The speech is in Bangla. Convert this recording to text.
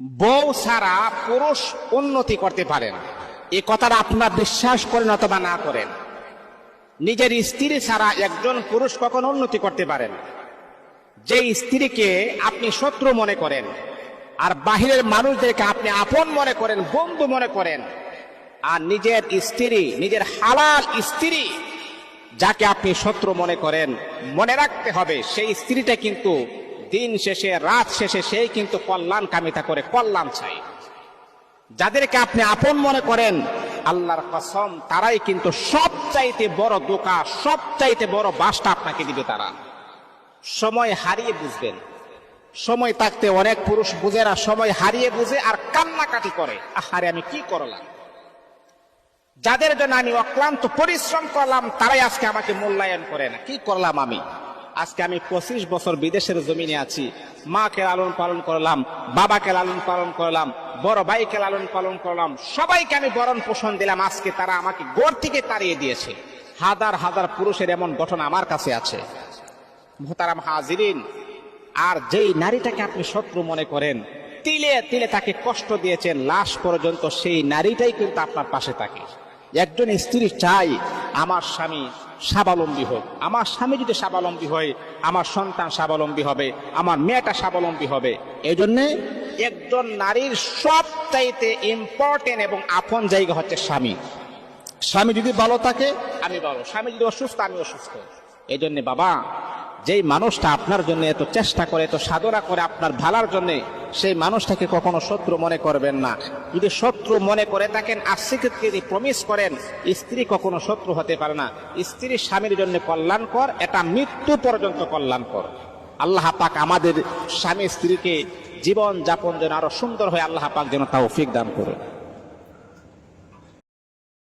বউ ছাড়া পুরুষ উন্নতি করতে পারেন এ কথাটা আপনার বিশ্বাস করেন অথবা না করেন। নিজের স্ত্রী ছাড়া একজন পুরুষ কখন উন্নতি করতে পারেন যে স্ত্রীকে আপনি শত্রু মনে করেন, আর বাহিরের মানুষদেরকে আপনি আপন মনে করেন, বন্ধু মনে করেন, আর নিজের স্ত্রী, নিজের হালাল স্ত্রী যাকে আপনি শত্রু মনে করেন, মনে রাখতে হবে, সেই স্ত্রীটা কিন্তু দিন শেষে, রাত শেষে সেই কিন্তু কল্যাণ কামিতা করে, কল্যাণ চাই। যাদেরকে আপনি আপন মনে করেন, আল্লাহর কসম, তারাই কিন্তু সবচাইতে বড় দোকা, সবচাইতে বড় বাসটা আপনাকে দিবে তারা। সময় হারিয়ে বুঝবেন। সময় থাকতে অনেক পুরুষ বুঝে না, সময় হারিয়ে বুঝে আর কান্নাকাটি করে। আহারে, আমি কি করলাম? যাদের জন্য আমি অক্লান্ত পরিশ্রম করলাম, তারাই আজকে আমাকে মূল্যায়ন করে না। কি করলাম আমি? আজকে আমি পঁচিশ বছর বিদেশের জমিনে আছি। মাকে লালন পালন করলাম, বাবাকে লালন পালন করলাম, বড় ভাইকে লালন পালন করলাম, সবাইকে আমি বরণ পোষণ দিলাম। আজকে তারা আমাকে গড় থেকে তাড়িয়ে দিয়েছে। হাজার হাজার পুরুষের এমন ঘটনা আমার কাছে আছে। মোহতারাম হাজিরিন, আর যেই নারীটাকে আপনি শত্রু মনে করেন, তিলে তিলে তাকে কষ্ট দিয়েছেন, লাশ পর্যন্ত সেই নারীটাই কিন্তু আপনার পাশে থাকে। একজন স্ত্রী চাই আমার স্বামী স্বাবলম্বী হোক। আমার স্বামী যদি স্বাবলম্বী হয়, আমার সন্তান স্বাবলম্বী হবে, আমার মেয়েটা স্বাবলম্বী হবে। এই জন্যে একজন নারীর সব চাইতে ইম্পর্টেন্ট এবং আপন জায়গা হচ্ছে স্বামী। স্বামী যদি ভালো থাকে, আমি ভালো। স্বামী যদি অসুস্থ আমি অসুস্থ। এই জন্যে বাবা যেই মানুষটা আপনার জন্য এত চেষ্টা করে, এত সাধনা করে আপনার ভালার জন্য, সেই মানুষটাকে কখনো শত্রু মনে করবেন না। যদি শত্রু মনে করে থাকেন আশিককে যদি প্রমিস করেন, স্ত্রী কখনো শত্রু হতে পারে না। স্ত্রী স্বামীর জন্য কল্যাণকর, এটা মৃত্যু পর্যন্ত কল্যাণকর। আল্লাহ পাক আমাদের স্বামী স্ত্রীকে জীবন যাপন যেন আরও সুন্দর হয়ে আল্লাহ পাক যেন তাও ফিক দান করে